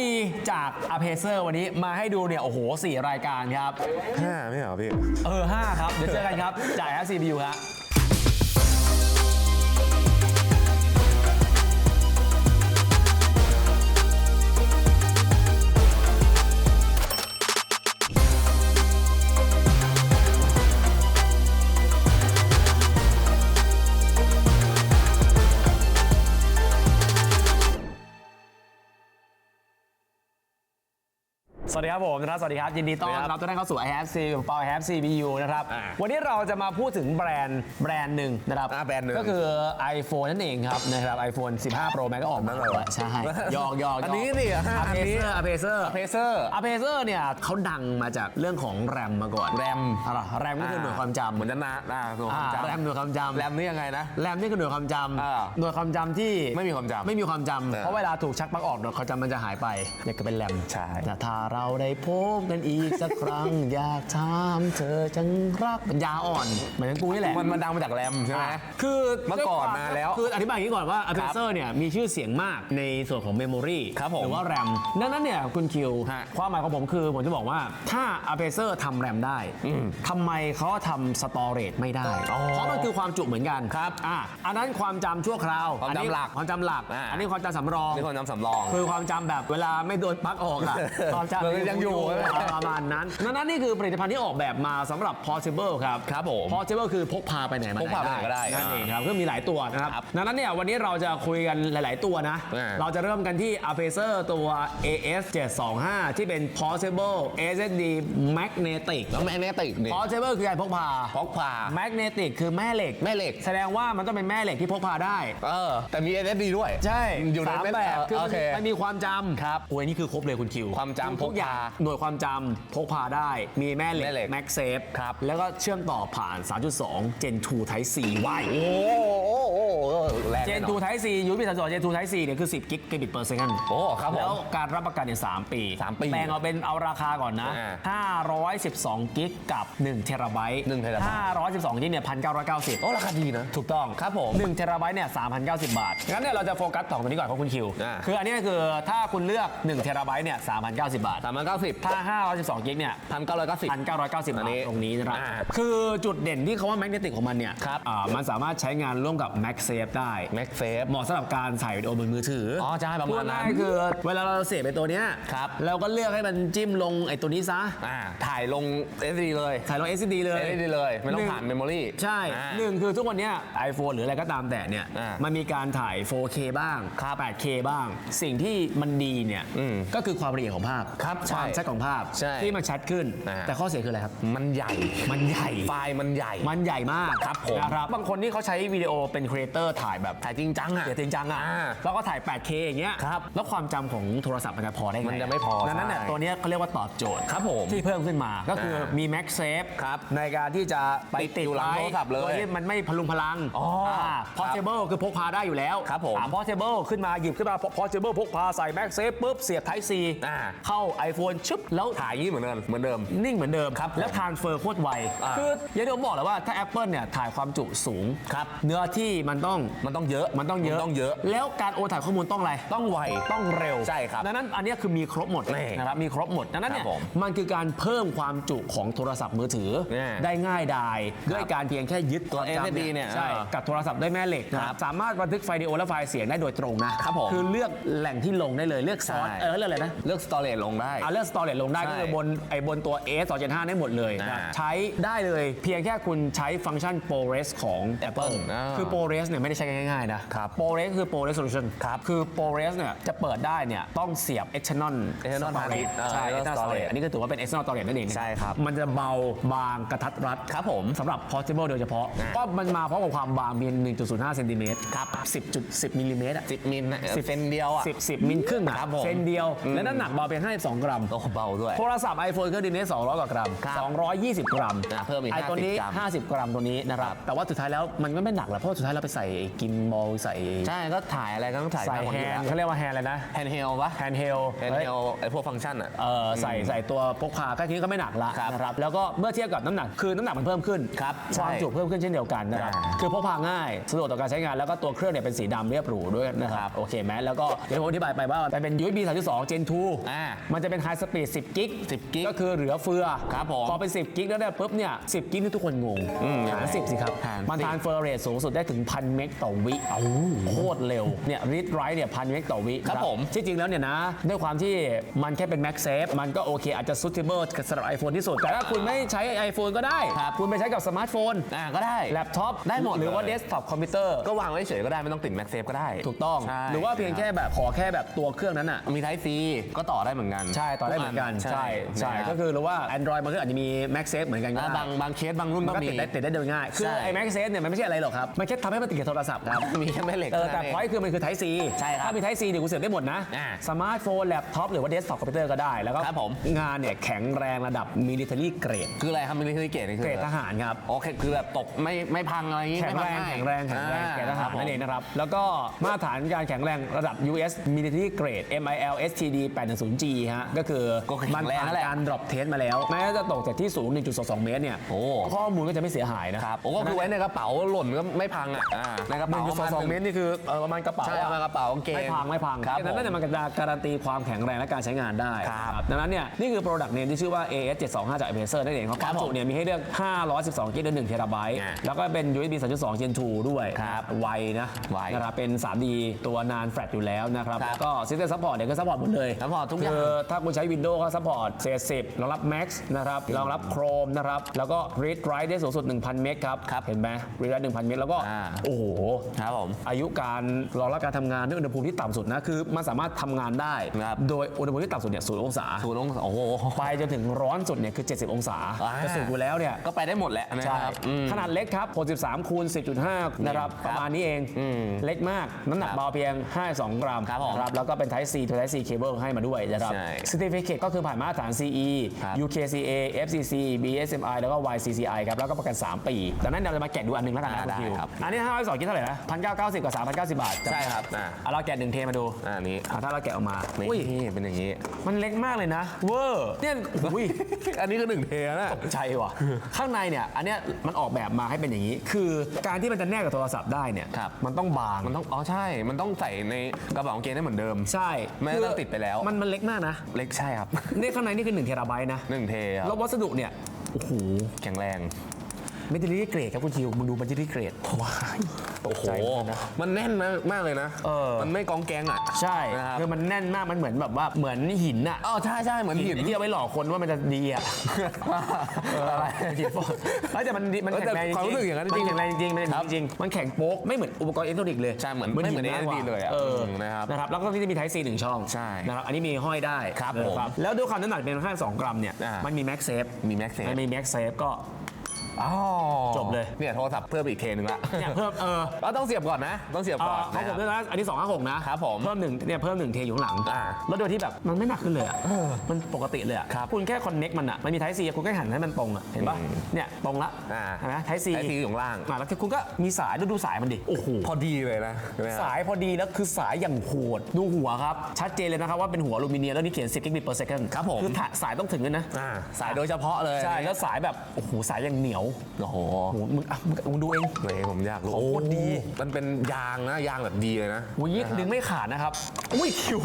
ดีจาก a p a c e r วันนี้มาให้ดูเนี่ย โอ้โห 4 รายการครับ ห้าไม่เหรอพี่ เออ 5 ครับ เดี๋ยวเจอกันครับจาก FCBU ครับ สวัสดีครับผมนะครับสวัสดีครับ ยินดีต้อนรับทุกท่านเข้าสู่ i have C ของเปา i have C BU นะครับ อ่าวันนี้เราจะมาพูดถึงแบรนด์แบรนด์หนึ่งนะครับ อ่าแบรนด์หนึ่ง ก็คือ iPhone นั่นเองครับนะครับ iPhone 15 Pro Max ก็ออกมานั่นเหรอแล้วใช่ยอกยอกอันนี้นี่อะห้าอันนี้ อเพเซอร์เพเซอร์ อเพเซอร์เนี่ยเขาดังมาจากเรื่องของแรมมาก่อนแรม อะไรแรมก็คือหน่วยความจำ เหมือนจะนาหน้าหน่วยความจำอ่าแรมหน่วยความจำ แรมนี่ยังไงนะ แรมนี่คือหน่วยความจอ่าำหน่วยความจำที่ไม่มีความจำไม่มีความจำ เออเพราะเวลาถูกชักปลั๊กออกหน่วยความจำมันจะหายไปเนี่ยก็เป็นแรมใช่แต่ถ้าเราได้พบกันอีกสักครั้ง อยากถามเธอจังรักปัญญาอ่อนเหมือนกูนี่แหละ มันมันดังมาจากแรมใช่ไหม คือเมื่อก่อนนานแล้วคืออธิบายอย่างนี้ก่อนว่า a p ครั a บ c e r เนี่ยมีชื่อเสียงมากในส่วนของเมมโมรีครับผมหรือว่าแรมดังนั้นเนี่ยคุณคิว ฮะความหมายของผมคือ ผมจะบอกว่าถ้า a p a c e r ทำแรมได้อืมทำไมเขาทำสตอเรจไม่ได้ อ๋อเพราะมันคือความจุเหมือนกันครับอะอันนั้นความจำชั่วคราวความจำอันนี้หลักความจำหลัก อ่า อันนี้ความจำสำรอง นี่คนจำสำรอง คือความจำแบบเวลาไม่โดนปลั๊กออกอะ ความจำเออยังอยู่ ประมาณนั้นดังนั้นนี่คือผลิตภัณฑ์ที่ออกแบบมาสำหรับ Possible ครับครับผม Possible คือพกพาไปไหนมาพกพาไปไหนก็ได้นั่นเองครับก็มีหลายตัวนะครับครับดังนั้นเนี่ยวันนี้เราจะคุยกันหลาย ๆ ตัวนะ อ่า เราจะเริ่มกันที่ a p a c e r ตัว AS 725ที่เป็น Possible SSD Magnetic แล้วแมกเนติกนี่ Possible คือการพกพา พกพา Magnetic คือแม่เหล็ก แม่เหล็ก แสดงว่ามันต้องเป็นแม่เหล็กที่พกพาได้ เออ แต่มี SSD ด้วย ใช่อยู่ในสามเม็ดแบบ คือโอเค มันมีความจำครับโอ้ยนี่คือครบเลยคุณคิว ความจำทุกอย่างพกพาหน่วยความจำพกพาได้ มีแม่เหล็แม่เหล็กก Max Safe ครับ แล้วก็เชื่อมต่อผ่าน 3.2 Gen 2 Type C ไว้ โอ้โหโอ้โหแรงเจแน่นนทูอนไทซียูนิตสัดส่วนเจนทูไทซีเนี่ยคือ 10 กิกะบิตเปอร์เซกันโอ้ครับผมแล้วการรับประกันเนี่ย3ปีสามปีแบ่งเอาเป็นเอาราคาก่อนนะ อ่า512 กิกกับ1เทราไบต์หนึ่งเทราไบต์ 512กิกเนี่ย1,990 โอ้ราคาดีนะ ถูกต้องครับผม1เทราไบต์เนี่ย3,090 บาท งั้นเนี่ยเราจะโฟกัสสองตัวนี้ก่อนของคุณคิว อ่าคืออันนี้คือถ้าคุณเลือก1เทราไบต์เนี่ย3,090 บาทสามพันเก้าสิบถ้า512กิกเนี่ยพันเก้าร้อยเก้าสิบ 1,990บาทนี้ตรงนี้นะครับอ่าคือจุดเด่นที่เขาว่าแมกเนติกของมันเนี่ยครับ อ่ามันสามารถใช้งานร่วมกับ MagSafe ได้ แม็กเซฟเหมาะสำหรับการถ่ายวิดีโอบนมือถืออ๋อใช่ประมาณนั้นพูดง่ยๆคือเวลาเราเสียบไปตัวเนี้ยครับเราก็เลือกให้มันจิ้มลงไอ้ตัวนี้ซะอ่าถ่ายลง SSD เลยถ่ายลง SD เลย SSD เลยไม่ต้องผ่านเมมโมรีใช่อ่าหนึ่งคือทุกวันเนี้ย iPhone หรืออะไรก็ตามแต่เนี่ย อ่ามันมีการถ่าย 4K บ้าง 8K บ้าง สิ่งที่มันดีเนี่ย อืมก็คือความละเอียดของภาพ ครับคใช่วามชัดของภาพใช่ที่มันชัดขึ้นอ่าแต่ข้อเสียคืออะไรครับ มันใหญ่ มันใหญ่ ไฟล์มันใหญ่ มันใหญ่มากครับผมนะครับ บางคนที่เขาใช้วิดีโอเป็นครีเอเตอร์ถ่ายแบบถ่ายจริงจังอะ เสียจริงจังอะ อ่าแล้วก็ถ่าย 8K อย่างเงี้ย ครับแล้วความจำของโทรศัพท์มันจะพอได้ไงมันจะไม่พอดังนั้นเนี่ยใช่ตัวเนี้ยเขาเรียกว่าตอบโจทย์ครับผมที่เพิ่มขึ้นมา ก็คืออามีมี Max Safe ครับในการที่จะไปติดติดอยู่หลังไว้โทรศัพท์เลยโดยที่มันไม่พลุงพลังอ๋ออ่า Portable คือพกพาได้อยู่แล้วครับผมอ่า Portable ขึ้นมาหยิบขึ้นมา Portable พกพาใส่ Max Safe ปุ๊บเสียบ Type C อ่า เข้า iPhone ชึบแล้วถ่ายอย่างนี้เหมือนเดิมเหมือนเดิม นิ่งเหมือนเดิมครับ แล้วทานเฟอร์โคตรไว อ่า คืออย่างที่ผมบอกแล้วว่าถ้า Apple เนี่ยถ่ายความจุสูง ครับ เนื้อที่มันต้องมันต้องเยอะ มันต้องเยอะ มันต้องเยอะ แล้วการโอนถ่ายข้อมูลต้องอะไร ต้องไว ต้องเร็วใช่ครับดังนั้นอันเนี้ยคือมีครบหมดนี่นะครับ มีครบหมด ดังนั้นเนี่ย ครับผมมันคือการเพิ่มความจุของโทรศัพท์มือถือ นี่ได้ง่ายดาย ด้วยการเพียงแค่ยึดตัว ความจำ SSD เนี่ยใช่เออกับโทรศัพท์ด้วยแม่เหล็กนะครับ สามารถบันทึกไฟล์วิดีโอและไฟล์เสียงได้โดยตรงนะครับผม คือเลือกแหล่งที่ลงได้เลย เลือกซอสใช่เออเลือกอะไรนะ เลือกสตอเรจลงได้เอาเลือกสตอเรจลงได้ใช่ก็คือบนไอ้บนตัว A 2 7 5ได้หมดเลยนะอ่าใช้ได้เลยเพียงแค่คุณใช้ฟังก์ชัน ProRes ของ Apple อ่าคือ ProRes เนี่ยไม่ได้ใช้ง่ายๆนะครับ ProRes คือ Pro Resolution ครับคือ ProRes เนี่ยจะเปิดได้เนี่ยต้องเสียบ external external hard storage disk อ่าใช่ external external storage storage อันนี้ก็ถือว่าเป็น external storage นั่นเองใช่ครับมันจะเบาบางกระทัดรัดครับผมสำหรับ portable โดยเฉพาะอ่า ก็มันมาพร้อมกับความบางเพียง1.05เซนติเมตรครับ10.10มิลลิเมตรอะ10มิลนะเซนเดียวอะ10 10มิลครึ่งอะครับผมเซนเดียว อืมและน้ำหนักเบาเพียง52 2 กรัมโอ้เบาด้วย โทรศัพท์ iPhone เครื่องนี้200 กว่ากรัม ครับ220 กรัมอะเพิ่มอีกไอตัวนี้ 50กรัม 50 กรัมตัวนี้นะครับ แต่ว่าสุดท้ายแล้วมันก็ไม่หนักหรอกเพราะสุดท้ายเราไปใส่กินบอลใส่ใช่ก็ถ่ายอะไรก็ต้องถ่ายใส่มากกว่าแฮนี้นแล้วเขาเรียกว่าแฮนอะไรนะแฮนด์เฮลปะแฮนด์เฮลแฮนด์เฮลไอพวกฟังก์ชันอะ เออใส่ใส่ตัวพกพาก็ทีนี้ก็ไม่หนักละครับนะครับแล้วก็เมื่อเทียบกับน้ำหนักคือน้ำหนักมันเพิ่มขึ้นครับความใช่จุเพิ่มขึ้นเช่นเดียวกันนะครับอ่าคือพกพาง่ายสะดวกต่อการใช้งานแล้วก็ตัวเครื่องเนี่ยเป็นสีดำเรียบหรูด้วยนะครับโอเคไหมแล้วก็เดี๋ยวผมอธิบายไปว่ามันเป็น USB 3.2 Gen 2อ่ามันจะเป็น High Speed 10 กิก10กิกก็คือเหลือเฟือครับผมพอเป็น 10 กิกแล้วเนี่ยปุ๊บเนี่ย10 กิกนี่ทุกคนงงอืมหาร10 สิครับ หารมัน10ทานเฟอร์เรทสูงสุดได้ถึงพันเมกต่อวิโคตรเร็วเนี่ยรีดไรเนี่ยพันเมกต่อวิครับนะผม ที่จริงแล้วเนี่ยนะ ด้วยความที่มันแค่เป็น Max Safe มันก็โอเค อาจจะ suitable สำหรับ iPhone ที่สุด แต่ถ้าคุณไม่ใช้ iPhone ก็ได้ครับ คุณไปใช้กับสมาร์ทโฟนอ่าก็ได้ แล็ปท็อปได้หมดหรือว่าเลยเดสก์ท็อปคอมพิวเตอร์ก็วางไว้เฉยก็ได้ไม่ต้องติดแม็กเซฟก็ได้ถูกต้อง ใช่หรือว่าเพียงแค่แบบขอแค่แบบตัวเครื่องนั้นอะ มีไทซีก็ต่อได้เหมือนกันใช่ต่อได้เหมือนกันใช่ใช่ก็คือหรือว่า Android มันก็อาจจะมี Max Safe เหมือนกันก็อ่าได้บางบางเคสบางรุ่นมันก็ก็มีติดได้ติดได้โดยง่ายคือใช่ไอ้ Max Safe เนี่ยมันไม่ใช่อะไรหรอกครับมันแค่ทำให้มันติดกับโทรศัพท์ครับมีแค่แม่เหล็กเออแต่เท่านั้นพอยคือมันคือ Type C ใช่ครับถ้ามี Type C เนี่ยกูเสียบได้หมดนะอ่าสมาร์ทโฟนแล็ปท็อปหรือว่าเดสก์ท็อปคอมพิวเตอร์ก็ได้แล้วก็ครับผมงานเนี่ยแข็งแรงระดับ military grade คืออะไรครับมิลิเตอรี่เกตนี่คือเกรดทหารครับโอเคคือแบบตกไม่ไม่พังอะไรอย่างงี้แข็งแรงไม่พัแข็งแรงแข็งแรงอ่เกรดทหารคบผมนั่นเองนะครับแล้วก็มาตรฐานการแข็งแรงระดับ US military grade MIL STD 810G ฮะก็คือก็แข็งมันแรงผ่านนั่นแหละ การ drop test มาแล้วแม้จะตกจากที่สูง 1.22 เมตรเนี่ยโอ้ ข้อมูลก็จะไม่เสียหายนะครับโอ้ก็คือไว้ในกระเป๋าหล่นก็ไม่พังอะอ่าในกระหนึ่เป๋างจุดสองสองเมตรนี่คือเออประมาณกระเป๋าใช่เอามากระเป๋ากางเกงไม่พังไม่พังครับดังนั้นเนี่ยมันจะการันตีความแข็งแรงและการใช้งานได้ครับดังนั้นเนี่ยนี่คือ product name ที่ชื่อว่า AS 725จาก Acer นั่นเองครับความจุเนี่ยมีให้เลือก 512 กิกและ1เทราไบต์อ่าแล้วก็เป็น USB 3.2 Gen 2 ด้วยครับไวนะไวนะครับเป็น 3D ตัวนานแฟลตอยู่แล้วนะครับครับแล้วก็ System Support เนี่ยก็ support หมดเลย support ทุกอย่าง คือถ้าคุณใช้ Windows ก็ support เศษ10รองรับ Max นะครับรองรับ Chrome นะครับ แล้วก็ read write ได้สูงสุด 1,000 เมกครับ ครับเห็นไหม read write 1,000 เมกแล้วก็ อ่า โอ้โห ครับผม อายุการรองรับการทำงานด้วยอุณหภูมิที่ต่ำสุดนะ คือมันสามารถทำงานได้ ครับ โดยอุณหภูมิที่ต่ำสุดเนี่ยศูนย์องศาศูนย์องศาโอ้โห ไปจนถึงร้อนสุดเนี่ยคือ 70 องศาอ่า จะสุดอยู่แล้วเนี่ยก็ไปได้หมดแหละนะใช่ครับอืม ขนาดเล็กครับ63คูณ10.5 นะครับ ครับประมาณนี้เองอืมเล็กมากน้ำหนักครับเบาเพียง 52 กรัมครับผมนะแล้วก็เป็น Type C ตัว Type C cable ให้มาด้วยนะครับใช่ Certificate ก็คือผ่านมาตรฐาน CE ครับ UKCA FCC BSMI แล้วก็ YCCI ครับแล้วก็ประกัน 3 ปีดังนั้นเราจะมาแกะดูอันหนึงแล้วกันนะอ่าคุณคิวได้ครับ อันนี้512กินเท่าไหร่นะ1,990กับ3,090 บาทใช่ครับอ่าเอาเราแกะหนึ่งเทมาดูอ่านี้อะถ้าเราแกะออกมานี่อุ้ยเป็นอย่างนี้ มันเล็กมากเลยนะเวอร์เนี่ยอุ้ย อันนี้คือหนึ่งเทนะใจว่ะ ข้างในเนี่ยอันเนี้ยมันออกแบบมาให้เป็นอย่างนี้ คือการที่มันจะแนกกับโทรศัพท์ได้เนี่ยครับ มันต้องบางมันต้องอ๋อใช่ มันต้องใส่ในกระเป๋ากางเกงได้เหมือนเดิม ใช่ไม่ต้องติดไปแล้ว มันมันเล็กมากนะเล็กใช่ครับ นี่ข้างในนี่คือ1เทราไบต์นะหนึ่งเทครับแล้ววัสดุเนี่ย โอ้โห แข็งแรง เมทัลลี่เกรดครับคุณคิวมึงดูเมทัลลี่เกรดว้ายโอ้โหตกใจเหมือนกันนะ มันแน่นมากมากเลยนะ เออ มันไม่กองแกงอะ ใช่นะครับคือมันแน่นมากมันเหมือนแบบว่าเหมือนหินอะอ๋อใช่ใช่เหมือนหินที่เอาไว้หลอกคนว่ามันจะดีอะอะไรหินฟอกเฮ้ยแต่มันดีมันเออแข็งแรงจแต่ความรู้สึกอย่างนั้นจริง มันแข็งแรงจริงมันครับจริง มันแข็งโป๊กไม่เหมือนอุปกรณ์อิเล็กทรอนิกส์เลยใช่เหมือนไม่เหมือนากกว่า LED เลยอะเออมนะครับนะครับแล้วก็ที่จะมีไท p ซีหนึ่งช่องใช่นะครับอันนี้มีห้อยได้ครับนะผมแล้วด้วยความน้ำหนักเป็น52กรัมเนี่ยอ่ามัมันมีแม็กเซฟมีแม็กเซฟมันมีแม็กเซฟก็ อ๋อจบเลย เนี่ยโทรศัพท์เพิ่มอีกเทนึงละเนี่ยเพิ่มเออ เราต้องเสียบก่อนนะ ต้องเสียบเอ่ก่อนอของผมด้วยนะอันนี้ 256 นะครับผมเพิ่มหนึ่งเนี่ยเพิ่มหนึ่งเทอยู่ข้างหลัง อ่าแล้วโดยที่แบบมันไม่หนักขึ้นเลยอะมันปกติเลยอะครับคุณแค่คอนเน็กมันอะมันมีไทซีคุณก็หันให้มันตรงอะเห็นป่ะอืมเนี่ยตรงละอ่า เห็นไหมไทซี Type C อยู่ข้างล่าง อะแล้วคุณก็มีสายดูดูสายมันดิโอ้โห พอดีเลยนะใช่ไหมครับสายพอดีแล้วคือสายอย่างโหด ดูหัวครับ ชัดเจนเลยนะครับว่าเป็นหัวอลูมิเนียมแล้วนี่เขียน10 gigabit per second ครับผม คือถ่าสายต้องถึงกันนะอ่าสายโดยเฉพาะเลย ใช่แล้วสายแบบ โอ้โห สายอย่างเหนียวโอ้โหโอ้โหมึงอะมึงมึงดูเอง เฮ้ยผมอยากรู้โคตรดีมันเป็นยางนะ ยางแบบดีเลยนะอุ้ยดึงไม่ขาดนะครับ อุ้ยคิว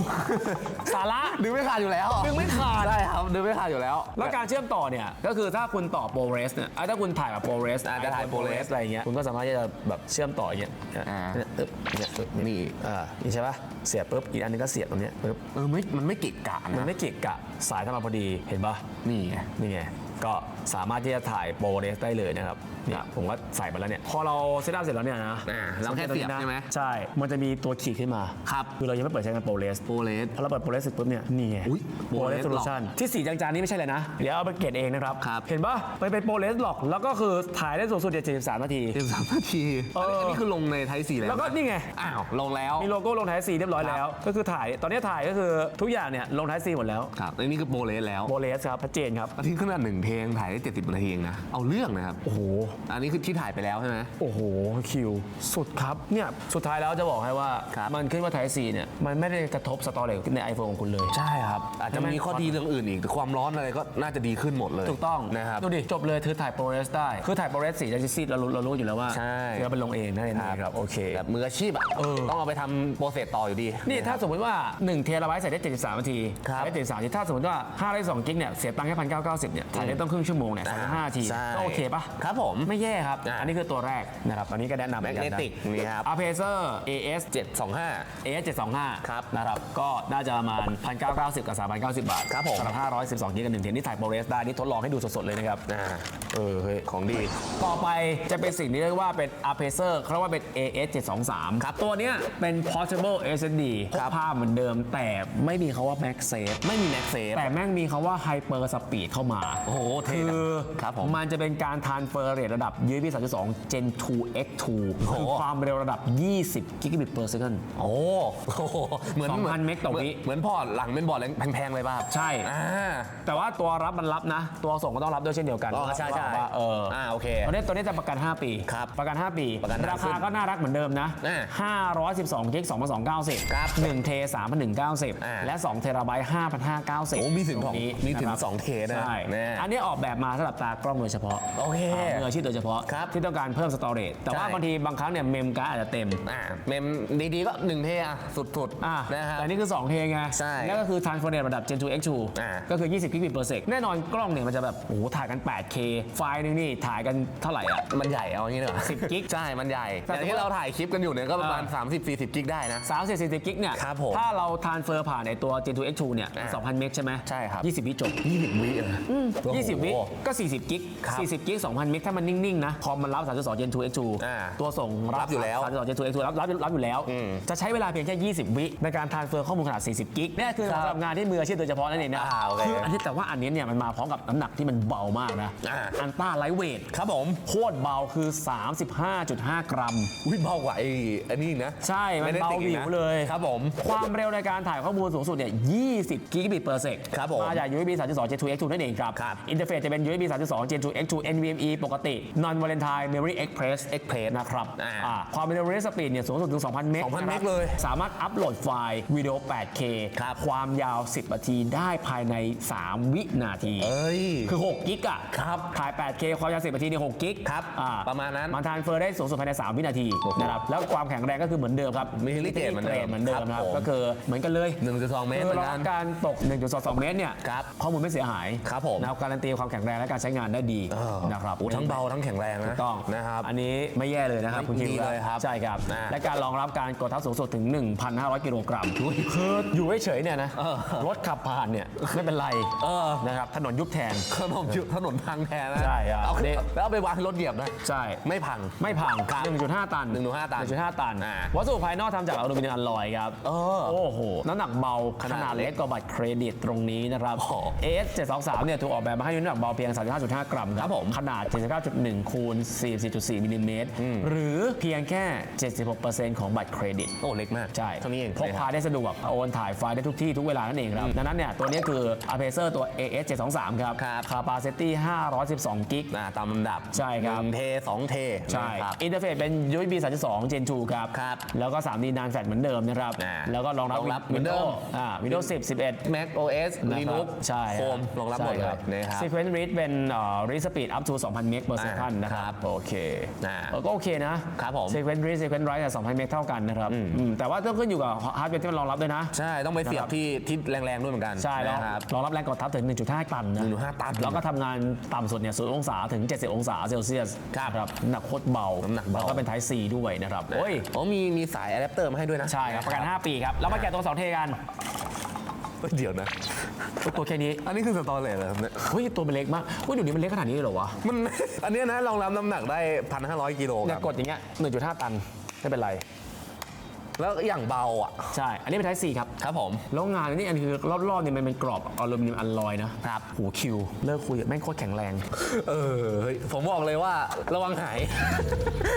สาระ ดึงไม่ขาดอยู่แล้วดึงไม่ขาด ได้ครับดึงไม่ขาดอยู่แล้ว แล้วการเชื่อมต่อเนี่ย ก็คือถ้าคุณต่อโปรเรสเนี่ยอะถ้าคุณถ่ายแบบโปรเรสอะจะถ่าย ProRes อะไรอย่างเงี้ยคุณก็สามารถที่จะแบบเชื่อมต่ออย่างเงี้ยอ่า เนี่ยปึ๊บเนี่ยปึ๊บนี่อ่านี่ใช่ปะเสียบปุ๊บอีกอันนึงก็เสียบตรงเนี้ยปึ๊บเออไม่มันไม่เกิกกะมันนะไม่เกะกะสายทำมาพอดีเห็นปะนี่ไง นี่ไง ก็สามารถที่จะถ่ายโปรเรสได้เลยนะครับเนี่ยผมก็ใส่มาแล้วเนี่ยพอเราเซตอัพเสร็จแล้วเนี่ยนะอ่าเราแค่เสียบสังกตตรงนี้นะใช่ไหมใช่ มันจะมีตัวขีดขึ้นมาครับคือเรายังไม่เปิดใช้งานโปรเรสโปรเลสพอเราเปิดโปรเรสเสร็จปุ๊บเนี่ยนี่ไงอุ๊ยโปรเรส ProRes โซลูชันที่สีจางๆนี่ไม่ใช่เลยนะ เดี๋ยวเอาไปเกรดเองนะครับ ครับ เห็นปะไปเป็นโปรเรสหรอกแล้วก็คือถ่ายได้สูงสุด73นาที เต็มสามนาทีเอออั อันนี้คือลงในไทยสีแล้วแล้วก็นี่ไง อ้าว ลงแล้ว มีโลโก้ลงท้ายซีเรียบร้อยแล้ว ก็คือถ่ายตอนนี้ถ่ายก็คือทุกอย่างเนี่ยลงท้ายซีหมดแล้วครับอันนี้คือโปรเลสแล้วโปรเรสครับชัดเจนครับ อาทิตย์ขนาดหนึ่งเพลงถ่ายได้ 70นาทีเองนะ เอาเรื่องนะครับ โอ้โหอันนี้คือที่ถ่ายไปแล้วใช่ไหม โอ้โห คิว สุดครับ เนี่ย สุดท้ายแล้วจะบอกให้ว่า ครับ มันขึ้นว่าไทซีเนี่ย มันไม่ได้กระทบสตอเรจใน iPhone ของคุณเลย ใช่ครับ อาจจะมีข้อดีเรื่องอื่นอีกแต่ความร้อนอะไรก็น่าจะดีขึ้นหมดเลยถูกต้องนะครับ ดูดิ จบเลยคือถ่ายโปรเรสได้ คือถ่ายโปรเรสสีจะซีดเรารู้เรารู้อยู่แล้วว่าใช่คือเราเป็นลงเองนั่นเองนะครับ โอเค แบบมืออาชีพอะเออ ต้องเอาไปทำโปรเซสต่ออยู่ดีนี่ถ้าสมมติว่า 1 เทราไบต์ใส่ได้ 73นาทีครับใส่ได้73นาทีถ้าสมมติว่า5ได้2กิกเนี่ยเสียตังค์แค่พันเก้าเก้าสิบเนี่ยถ่ายได้ต้องครึ่งชั่วโมงเนี่ย35นาทีใช่ก็โอเคปะ ครับผมไม่แย่ครับ อะอันนี้คือตัวแรกนะครับ อันนี้ก็แนะนำเหมือนกันนะ Magnetic นี่ครับ a p a c e r AS 725 AS 725ครับนะครับ ก็น่าจะประมาณ 1,990 กับ 3,090 บาทครับผม สำหรับ512กิกกับ1เทนนี่ถ่ายโปรเรสได้ นี่ทดลองให้ดูสดๆเลยนะครับ อ่าเออเฮ้ยของดี ต่อไปจะเป็นสิ่งที่เรียกว่าเป็น a p a c e r เขาเรียกว่าเป็น AS 723ครับ ตัวเนี้ยเป็น portable SSD พคกรับพาเหมือนเดิม แต่ไม่มีคาว่า MagSafe ไม่มีแม็กเซฟแต่แม่งมีคาว่า Hyper Speed เข้ามาโอ้โหเท่คืนะอครับผม มันจะเป็นการ transfer rate ระดับ USB 3.2 Gen 2 X2 โอ้โหคือความเร็วระดับ 20 gigabit per second โอ้โหเหมือน2,000เมกต่อวิ เหมือนพอร์ตหลังเป็นบอร์ดแพงๆเลยป่ะครับใช่ อ่า แต่ว่าตัวรับมันรับนะ ตัวส่งก็ต้องรับด้วยเช่นเดียวกันอ๋อใช่ใช่ว่าเออออ่าโอเคตัวนี้ตัวนี้จะประกัน 5 ปีครับประกัน 5 ปี ประกันนานราขึ้คานก็น่ารักเหมือนเดิมนะ อ่า512กิก2,290ครับ1เทอ่า 3,190 และ 2 เทราไบต์5,590โอ้มีถึงตรนี้มีถึงนะครับสองเทนะใช่ แน่อันนี้ออกแบบมาสำหรับตากล้องโดยเฉพาะโอเคามืออาชีพโดยเฉพาะ ครับ ที่ต้องการเพิ่มสตอเรจแต่ว่าใช่ บางทีบางครั้งเนี่ยเมมการ์ดอาจจะเต็มอ่าเมมดีๆก็หนึ่งเทอะสุดอ่าๆนะครับแต่นี่คือ 2 เทไงใช่แล้วก็คือ transfer rate ระดับ Gen 2 X2 อ่าก็คือ 20 gigabit per sec แน่นอนกล้องเนี่ยมันจะแบบโอ้โหถ่ายกัน 8K ไฟล์นึงนี่ถ่ายกันเท่าไหร่อะ มันใหญ่เอาอย่างนี้เลย10กิกใช่ มันใหญ่แต่แต่ที่เราถ่ายคลิปกันอยู่เนี่ยก็ประมาณ อ่า 30-40 กิกได้นะ30 40กิกเนี่ย ครับผมถ้าเรา transfer ผ่านในตัว Gen 2 X2 เนี่ยอ่า2,000เมกใช่ไหมใช่ครับ20วิจบ20 วิเออ20 วิก็ 40 กิก ครับ 40 กิก 2,000 เมกถ้ามันนิ่งๆนะคอมมันรับ 3.2 Gen 2 X2 อ่าตัวส่งรับอยู่แล้ว 3.2 Gen 2 X2 รับรับรับอยู่แล้วอืมจะใช้เวลาเพียงแค่ 20 วิในการ transfer ข้อมูลขนาด 40 กิกเนี่ยคือครับสำหรับงานที่มืออาชีพโดยเฉพาะนั่นเองนะอ่าโอเค คืออันนี้แต่ว่าอันนี้เนี่ยมันมาพร้อมกับน้ำหนักที่มันเบามากนะอ่าอันต้าไลท์เวทครับผมโคตรเบาคือ 35.5 กรัม อุ้ยเบากว่าไอ้อันนี้อีกนะใช่ มันเบา Magnetic หวิวเลย ครับผม ความเร็วในการถ่ายข้อมูลสูงสุดเนี่ย 20 กิกะบิตเปอร์เซกครับผมมาจาก USB 3.2 Gen 2 X2 นั่นเองครับ ครับ อินเทอร์เฟซจะเป็น USB 3.2 Gen 2 X2 NVMe ปกติ Non Valentine Memory Express Express นะครับอ่าอ่าความเร็วเรสปีดเนี่ยสูงสุดถึง 2,000 เมก2,000นะครับเมกเลย สามารถอัปโหลดไฟล์วิดีโอ 8K ครับความยาว 10 นาทีได้ภายใน 3 วินาที เอ้ย คือ 6 กิกอะครับถ่าย 8K ความยาว 10 นาทีเนี่ย6กิกครับอ่ประมาณนั้นมันทรานสเฟอร์ได้สูงสุดภายใน 3 วินาทีโอ้โหนะครับแล้วความแข็งแรงก็คือเหมือนเดิมครับ Military grade เหมือนเดิมเหมือนเดิมครับครับผม ก็คือเหมือนกันเลย 1.2 เมตรคืเหมือนเรากันการตก 1.22 เมตรเนี่ยครับข้อมูลไม่เสียหายครับผมนะครับการันตีความแข็งแรงและการใช้งานได้ดีเออนะครับโอ้ทั้งเบาทั้งแข็งแรงนะถูกต้องนะครับ อันนี้ไม่แย่เลยนะครับ คุณคิวดีเลยครับใช่ครับอ่าและการรองรับการกดทับสูงสุดถึง 1,500 กิโลกรัมคืออยู่เฉยๆเนี่ยนะเออรถขับผ่านเนี่ยไม่เป็นไรเออนะครับถนนยุบแทนถนนยุถนนพังแทนนะใช่ครับเอานี่แล้วเอาไปวางรถเหยียบนะ ใช่ ไม่พัง ไม่พังครับ 1.5 ตัน1.5ตัน1.5 ตัน อ่าวัสดุภายนอกทำจากอลูมิเนียมอลลอยครับ เออโอ้โห น้ำหนักเบาขขนาดนาดเล็กกว่าบัตรเครดิตตรงนี้นะครับ โอ้ AS 723 เนี่ยถูกออกแบบมาให้มีน้ำหนักเบาเพียง 35.5 กรัมครับผมขนาด 79.1คูณ44.4มิลลิเมตรหรือเพียงแค่ 76%ของบัตรเครดิต โอ้ เล็กมาก ใช่เท่านี้เองพกพาได้สะดวกโอนถ่ายไฟล์ได้ทุกที่ทุกเวลานั่นเองครับ ดังนั้นเนี่ย ตัวนี้คือ a p a c e r ตัว AS 723ครับครับ Capacity 512 กิกอ่าตามลำดับ ใช่ครับหนึ่งเทสองเทใช่นะครับอินเทอร์เฟซเป็น USB 3.2 Gen 2ครับครับ แล้วก็ 3D NAND Flash เหมือนเดิมนะครับอ่าแล้วก็รองรับรองรับเหมือนเดิม Windows อ่า Windows 10 11 Mac OS นะครับ Linux ใช่โคมรองรับหมดเลยนะครับ Sequence read เป็นเอ่อ read speed up to 2,000 เมก per อ่า second นะคครัรับบโอเคอ่าเออก็โอเคนะครับผม Sequence read Sequence write กับ2,000เมกเท่ากันนะครับอืมแต่ว่าต้องขึ้นอยู่กับฮาร์ดแวร์ที่มันรองรับด้วยนะ ใช่ ต้องไปเสียนะครับบที่ที่แรงๆด้วยเหมือนกัน ใช่แล้วนะครับรองรับแรงกดทับถึง 1.5 ตันนะ1.5ตัน แล้วก็ทำงานต่ำสุดเนี่ย0องศาถึง 70 องศาเซลเซียสครับครับน้ำหนักโคตรเบาน้ำหนักเบาแล้วก็เป็น Type C ด้วยนะครับโอ้ยอ๋อมีมีสายอะแดปเตอร์มาให้ด้วยนะ ใช่ครับประกัน 5 ปีครับ แล้วมาแกะตัว2เทกัน เดี๋ยวนะ ตัวแค่นี้อันนี้คือสตอเรจเหรอครับเนี่ยเฮ้ยตัวมันเล็กมากเฮ้ยเดี๋ยวนี้มันเล็กขนาดนี้เลยเหรอวะมัน อันเนี้ยนะรองรับน้ำหนักได้ 1,500กิโลคเนี่ยรับกดอย่างเงี้ย1.5ตันไม่เป็นไร แล้วอย่างเบาอะ ใช่ อันนี้เป็นไทป์ C ครับ ครับผม แล้วงานนี่อันคือรอบๆเนี่ยมันเป็นกรอบอลูมิเนียมอัลลอยนะครับหูคิว เลิกคุยอะแม่งโคตรแข็งแรง เออเฮ้ยผมบอกเลยว่าระวังหาย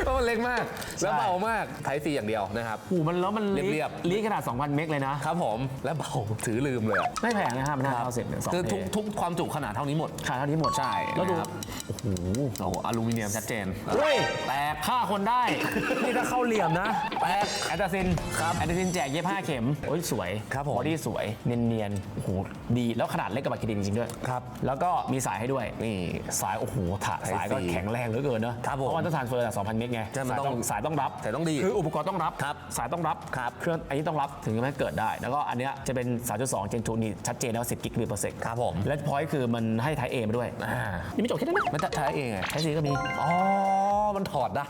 เพราะมันเล็กมาก แล้วเบามากไทซีอย่างเดียวนะครับ หูมันแล้วมันเรียบๆลีขนาด2,000 เมกเลยนะ ครับผม และเบาถือลืมเลยอะไม่แพงนะฮะมันน่าเก้าสิบเนี่ยสองคือทุกเททุกความจุขนาดเท่านี้หมดขายเท่านี้หมด ใช่ แล้วดูนะครับโอ้โหโอ้โหอลูมิเนียมชัดเจนเฮ้ยแตกฆ่าคนได้ นี่ถ้าเข้าเหลี่ยมนะ แตกแอนตาซินครับแอนตาซินแจกเย็บห้าเข็ม โอ้ยสวยครับผมบอดี้สวย เนียนๆโอ้โหดีแล้วขนาดเล็กกับบัตรเครดิตจริงๆด้วยครับแล้วก็มีสายให้ด้วยนี่สายโอ้โหถา Type สายก็ C แข็งแรงเหลือเกินเนอะครับผมเพราะมันต้องทรานสเฟอร์จาก2,000เมกไงใช่มันสายต้องสายต้องรับสายต้องดีคืออุปกรณ์ต้องรับครับสายต้องรับครับเครื่องอันนี้ต้องรับถึงจะไม่เกิดได้ แล้วก็อันเนี้ยจะเป็น3.2 Gen 2นี่ชัดเจนแล้ว10กิกะบิตเปอร์เซ็นต์ครับผมและพอยต์คือมันให้ Type A มาด้วยอ่ายังไม่จบแค่นั้นนะมันจะใช้เองไง Type C ก็มีอ๋อมันถอดได้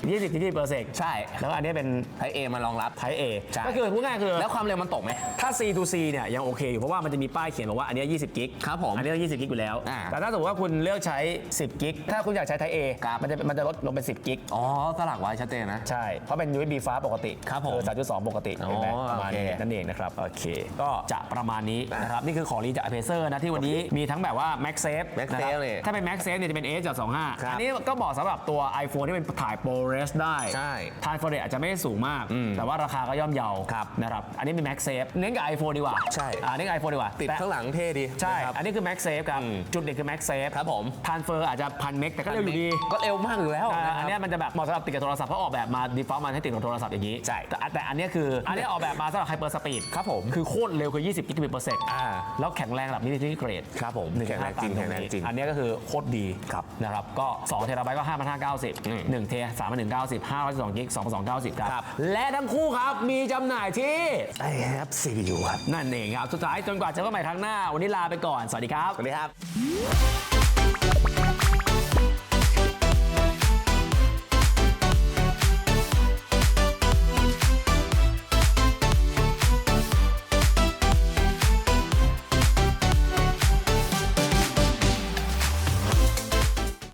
20กิกะบิตเปอร์เซ็นต์ใช่ แล้วก็อันเนี้ยเป็นใช้เอมารองรับ Type A ใช่ ก็คือพูดง่ายๆคือแล้วความเร็วมันตกไหม ถ้า C to C เนี่ยยังโอเคอยู่เพราะว่ามันจะมีป้ายเขียนบอกว่าอันเนี้ย20 กิกครับผมอันนี้ต้อง20 กิกอยู่แล้ว อ่าแต่ถ้าสมมติว่าคุณเลือกใช้ 10 กิก ถ้าคุณอยากใช้ Type A ครับ มันจะมันจะลดลงเป็น 10 กิก อ๋อสลักไว้ชัดเจนนะ ใช่ เพราะเป็น USB ฟ้าปกติครับผมเออ3.2ปกติอ๋อเห็นไหมประมาณนี้โอเค นั่นเองนะครับ โอเค ก็จะประมาณนี้นะครับ นี่คือของรีจากเพเซอร์นะที่วันนี้มีทั้งแบบว่า Max Safe Max นะครับ Safe เนี่ยถ้าเป็น Max Safe เนี่ยจะเป็น A จาก25 ครับอันนี้ก็เหมาะสำหรับตัว iPhone ที่เป็นถ่าย ProRes ได้ ใช่ทานฟอร์เรอาจจะไม่ได้สูงมาก อืมแต่ว่าราคาก็ย่อมเยาครับนะครับอันนี้เป็น Max Safe เน้นกับ iPhone ดีกว่าใช่ อ่าเน้นกับ iPhone ดีกว่าติดแต่ข้างหลังเท่ดีใช่ นะครับ อันนี้คือ Max Safe ครับ อืม จุดเด่นคือ Max Safe ครับผมทานเฟอร์อาจจะพันเมกแต่ก็เร็วอยู่ดี ก็เร็วมากอยู่แล้วอ่านะครับอันเนี้ยมันจะแบบเหมาะสำหรับติดกับโทรศัพท์เพราะออกแบบมา default มันให้ติดกับโทรศัพท์อย่างนี้ใช่แต่แต่อันเนี้ยคือ อันเนี้ยออกแบบมาสำหรับ hyper speed ครับผม คือโคตรเร็วคือ 20กิกะบิตเปอร์เซ็นต์อ่า แล้วแข็งแรงระดับ military grade ครับผมหนึ่งแข็งแรงจริงตันแข็งแรงจริง อันเนี้ยก็คือโคตรดีครับนะครับก็2เทราไบต์ก็อืม5,590 1เท3,190 512กิก2,290ครับครับและทั้งคู่ครับ มีจำหน่ายที่ I have CPU ครับ นั่นเองครับ สุดท้ายจนกว่าจะพบกันใหม่ครั้งหน้า วันนี้ลาไปก่อน สวัสดีครับ สวัสดีครับ